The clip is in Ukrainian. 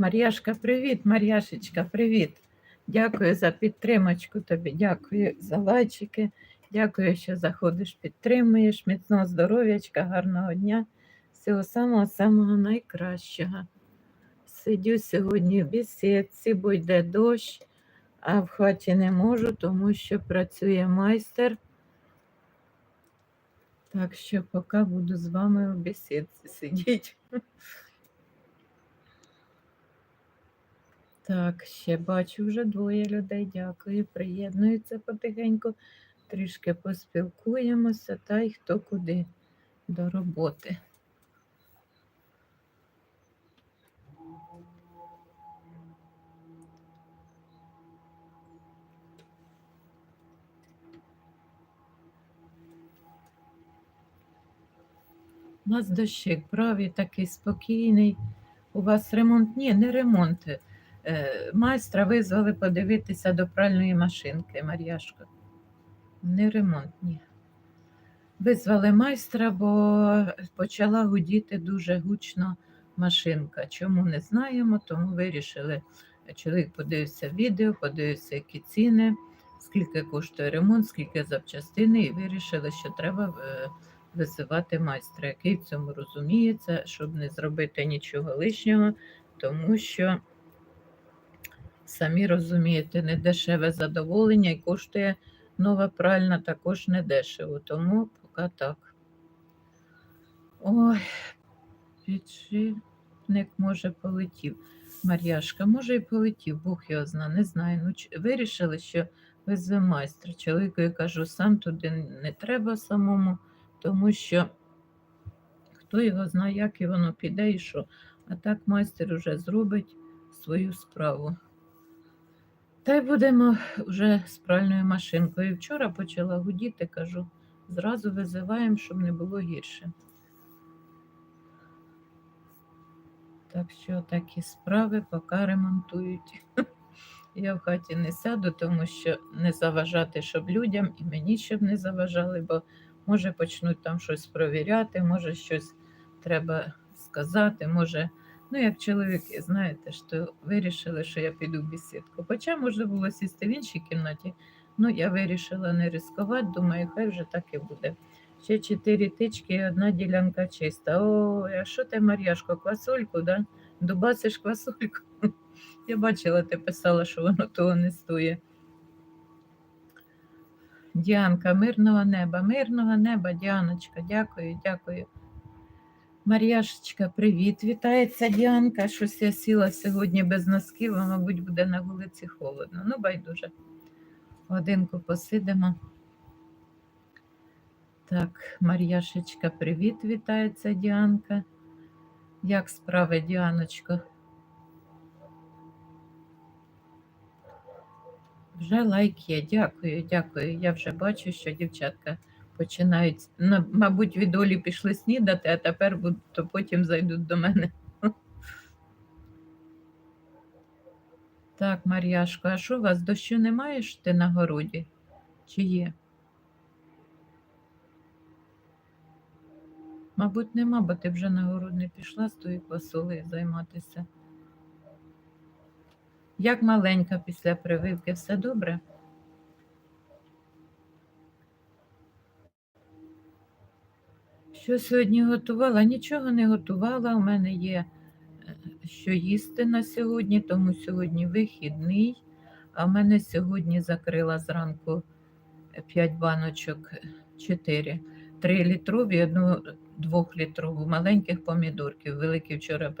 Мар'яшка, привіт, Мар'яшечка, привіт. Дякую за підтримочку тобі, дякую за лайчики, дякую, що заходиш, підтримуєш. Міцного здоров'ячка, гарного дня, всього самого-самого найкращого. Сидю сьогодні в бесідці, бо йде дощ, а в хаті не можу, тому що працює майстер. Так що поки буду з вами в бесідці сидіти. Так, ще бачу вже двоє людей. Дякую. Приєднуються потихеньку. Трішки поспілкуємося та й хто куди до роботи. У нас дощик правий, такий спокійний. У вас ремонт? Ні, не ремонт. Е, Майстра визвали подивитися до пральної машинки, Мар'яшко. Не ремонтні. Визвали майстра, бо почала гудіти дуже гучно машинка. Чому не знаємо, тому вирішили. Чоловік подивився відео, подивився, які ціни, скільки коштує ремонт, скільки запчастини, і вирішили, що треба е, визивати майстра, який в цьому розуміється, щоб не зробити нічого лишнього, тому що самі розумієте, не дешеве задоволення і коштує нова пральна також не дешево, тому поки так. Ой, підшипник може полетів. Мар'яшка, може і полетів, Бог його зна, не знаю. Ну, вирішили, що везе майстра. Чоловіку я кажу, сам туди не треба самому, тому що хто його знає, як і воно піде і що. А так майстер вже зробить свою справу. Та й будемо вже з пральною машинкою. Вчора почала гудіти, кажу, зразу визиваємо, щоб не було гірше. Так що такі справи поки ремонтують. Я в хаті не сяду, тому що не заважати, щоб людям і мені щоб не заважали, бо може почнуть там щось провіряти, може щось треба сказати, може. Ну, як чоловіки, знаєте, що вирішили, що я піду в бесідку. Хоча можна було сісти в іншій кімнаті, ну я вирішила не ризикувати, думаю, хай вже так і буде. Ще чотири тички і одна ділянка чиста. О, а що ти, Мар'яшко, квасольку, да? Дубасиш квасольку? Я бачила, ти писала, що воно того не стоїть. Діанка, мирного неба, мирного неба, Діаночка, дякую, дякую. Мар'яшечка, привіт, вітається Діанка. Щось я сіла сьогодні без носків, а мабуть, буде на вулиці холодно. Ну, байдуже. Годинку посидимо. Так, Мар'яшечка, привіт, вітається Діанка. Як справи, Діаночко? Вже лайк є. Дякую, дякую. Я вже бачу, що дівчатка починають, ну, мабуть, від Олі пішли снідати, а тепер то потім зайдуть до мене. Так, Мар'яшко, а що у вас дощу немає ж ти на городі? Чи є? Мабуть, нема, бо ти вже на город не пішла з тою квасолею займатися. Як маленька після прививки, все добре? Що сьогодні готувала? Нічого не готувала. У мене є е, що їсти на сьогодні, тому сьогодні вихідний. А в мене сьогодні закрила зранку 5 баночок, 4, 3 літрові, одну двохлітрову, маленьких помідорків. Великі вчора